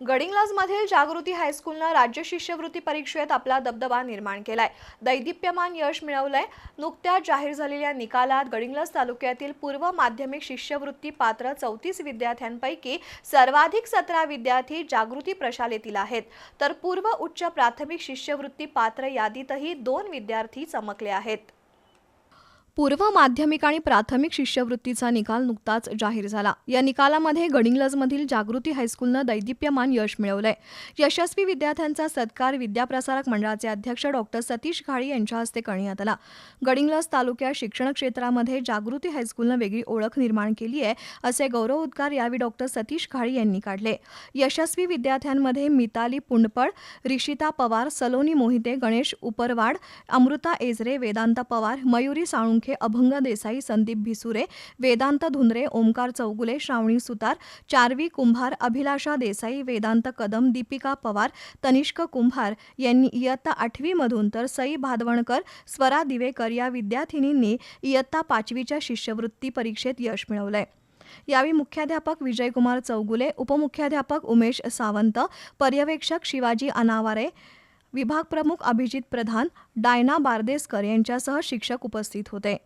गडिंग्लजमधील जागृती हायस्कूलनं राज्य शिष्यवृत्ती परीक्षेत आपला दबदबा निर्माण केलाय. दैदिप्यमान यश मिळवलंय. नुकत्याच जाहीर झालेल्या निकालात गडिंग्लज तालुक्यातील पूर्व माध्यमिक शिष्यवृत्ती पात्र चौतीस विद्यार्थ्यांपैकी सर्वाधिक सतरा विद्यार्थी जागृती प्रशालेतील आहेत. तर पूर्व उच्च प्राथमिक शिष्यवृत्ती पात्र यादीतही दोन विद्यार्थी चमकले आहेत. पूर्व माध्यमिक आणि प्राथमिक शिष्यवृत्तीचा निकाल नुकताच जाहीर झाला. या निकालामध्ये गडिंग्लजमधील जागृती हायस्कूलनं दैदिप्यमान यश मिळवलंय. यशस्वी विद्यार्थ्यांचा सत्कार विद्याप्रसारक मंडळाचे अध्यक्ष डॉक्टर सतीश घाळी यांच्या हस्ते करण्यात आला. गडिंग्लज तालुक्यात शिक्षण क्षेत्रामध्ये जागृती हायस्कूलनं वेगळी ओळख निर्माण केली आहे असे गौरव उद्गार यावेळी डॉक्टर सतीश घाळी यांनी काढले. यशस्वी विद्यार्थ्यांमध्ये मिताली पुंडपळ रिशिता पवार सलोनी मोहिते गणेश उपरवाड अमृता एजरे वेदांत पवार मयुरी साळुंखे अभंग देसाई संदीप भिसुरे वेदांत धुंद्रे ओमकार चौगुले श्रावणी सुतार चारवी कुंभार अभिलाषा देसाई वेदांत कदम दीपिका पवार तनिष्क कुंभार यांनी इयत्ता आठवीमधून तर सई भादवणकर स्वरा दिवेकर या विद्यार्थिनींनी इयत्ता पाचवीच्या शिष्यवृत्ती परीक्षेत यश मिळवलंय. यावेळी मुख्याध्यापक विजयकुमार चौगुले उपमुख्याध्यापक उमेश सावंत पर्यवेक्षक शिवाजी अनावारे विभाग प्रमुख अभिजित प्रधान डायना बारदेसकर यांच्यासह शिक्षक उपस्थित होते.